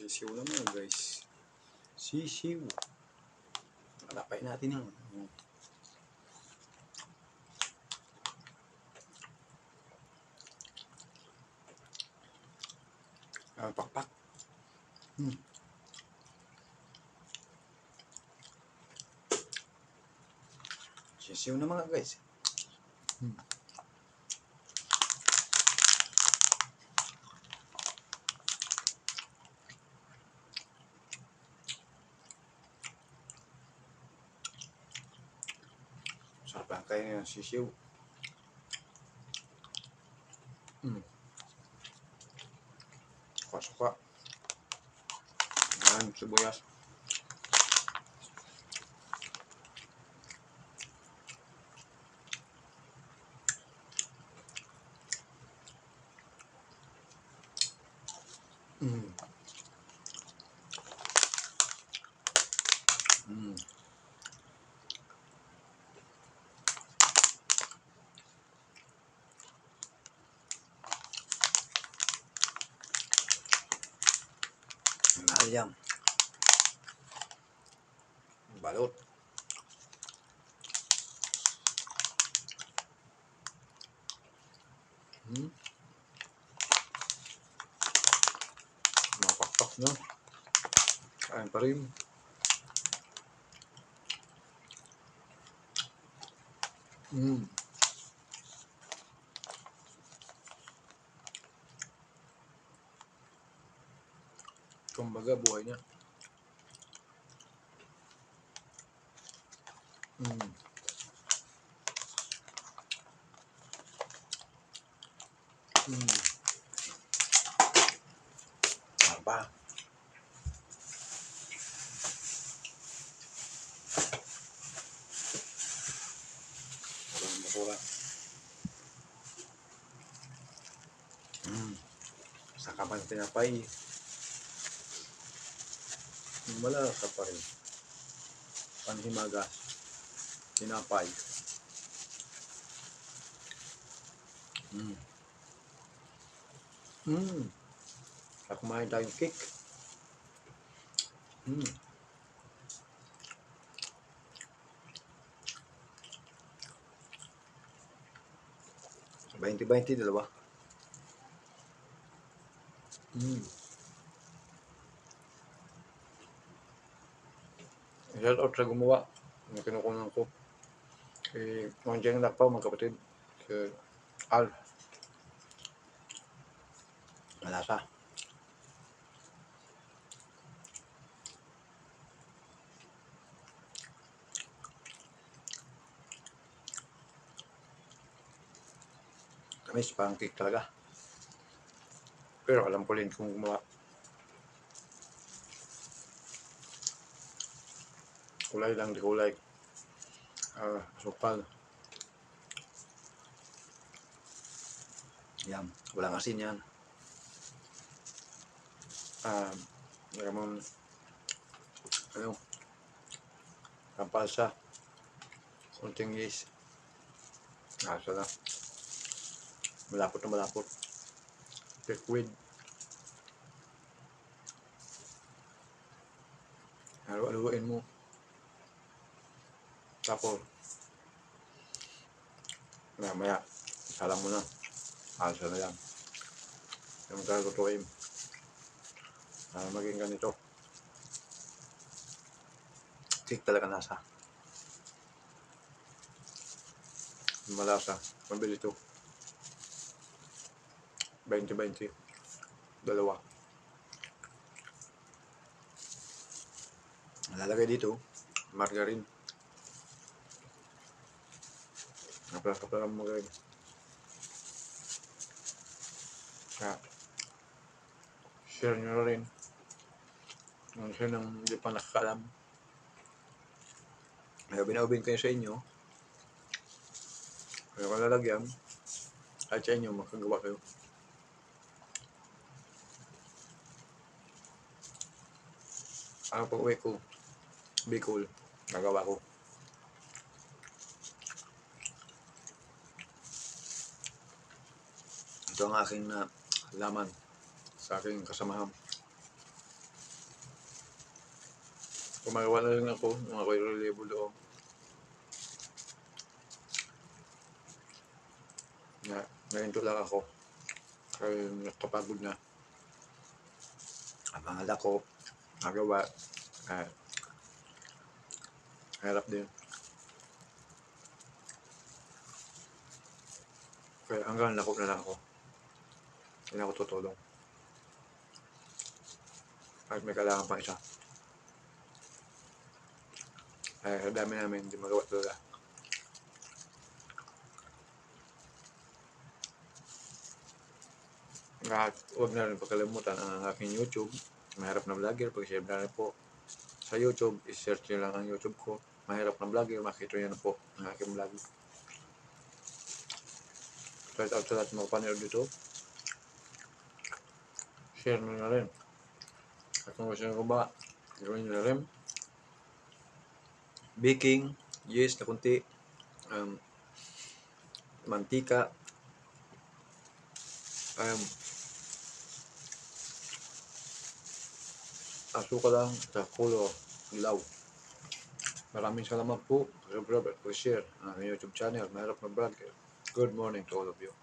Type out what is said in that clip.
Sisiw naman guys. Sisiw. Kalapay natin yan. Ah, pakpak. Hmm. Sisiw na mga guys. Hmm. Sarap kayo ng sisiw. Hmm. Suka-suka. Yan, sibuyas. Mahal yan. Balot. Hmm. Mapakpak na. Kain pa rin. Hmm. Kumbaga, buhay niya. Hmm. Hmm. Apa? Walang bakura. Hmm. Saka man tinapay. Malasa pa rin. Panhimaga. Tinapay. Hmm. Hmm. At kumain tayong cake. Hmm. Bainti-bainti, dalawa. Hmm. Shout out sa gumawa. Ang kinukunan ko. Kung dyan na pa, mga kapatid. Si Al. Malasa. Tamis, parang cake talaga. Pero alam ko rin kung gumawa. Kulay lang di kulay. Ah, sukal. Yan, walang asin yan. Ah, um, ano, kampalsa. Kunting yeast. Ah, sana. Malapot na malapot. Liquid. Halo-haloin mo. Tapos, maya maya, salang mo na. Alsa na yan. Yung gagawin. Para maging ganito. Cake talaga nasa. Malasa. Mabili ito. 20-20. Dalawa. Lalagay dito, margarine. Napala-kapala mo margarine. Kaya, share nyo rin. Kung sino nang hindi pa nakakalam. Kaya binaubin kayo sa inyo. Kaya kung lalagyan, kahit sa inyo, makagawa kayo. Ang pag-uwi ko, Bicol, nagawa ko. Ito ang aking na laman sa aking kasamahan. Gumagawa na rin ako nung ako'y reliable doon. Na, ngayon lang ako. Kaya nakapagod na. Ang mga anak ko, nagawa. Ah, hirap din. Kaya hanggang nakop na lang ako. Hindi ako tutulong. Kahit may kailangan pang isa. Ang dami namin hindi magawa talaga. At huwag na rin pagkalimutan ang aking YouTube. Mahirap na vlogger. Pag-share na rin po sa YouTube. I-search nyo lang ang YouTube ko. Mahirap na vlogger. Makita nyo na po ang aking vlog. Shout out sa lahat ng mga panood dito. Share nyo na rin. At kung gusto nyo ba, gawin nyo na rin. Baking, yeast na kunti. Um, mantika. Um, asukal lang sa kulo, ilaw. Maraming salamat po. Subscribe at share ang aking YouTube channel. Mahirap na. Good morning to all of you.